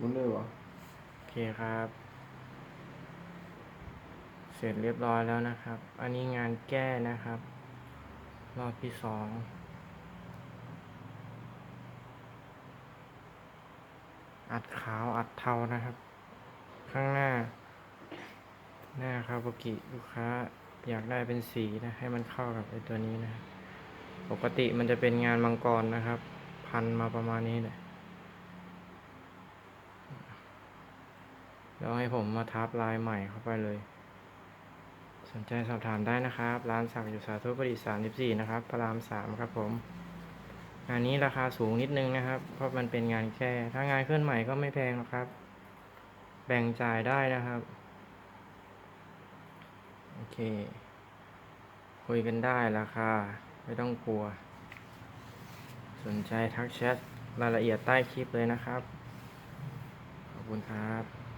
มุนเลยวะโอเคครับ เสร็จเรียบร้อยแล้วนะครับ อันนี้งานแก้นะครับ รอบที่สองอัดขาวอัดเทานะครับ ข้างหน้า หน้าคาบุกิลูกค้าอยากได้เป็นสีนะ ให้มันเข้ากับไอตัวนี้นะ ปกติมันจะเป็นงานมังกรนะครับ พันมาประมาณนี้เลย แล้วให้ผมมาทับลายใหม่เข้าไปเลย สนใจสอบถามได้นะครับ ร้านสักอยู่สาธุประดิษฐ์34นะครับ พระราม3ครับผมงานนี้ราคาสูงนิดนึงนะครับ เพราะมันเป็นงานแค่ถ้างานเคลื่อนใหม่ก็ไม่แพงหรอกครับ แบ่งจ่ายได้นะครับ โอเค คุยกันได้ราคา ไม่ต้องกลัว สนใจทักแชทรายละเอียดใต้คลิปเลยนะครับ ขอบคุณครับ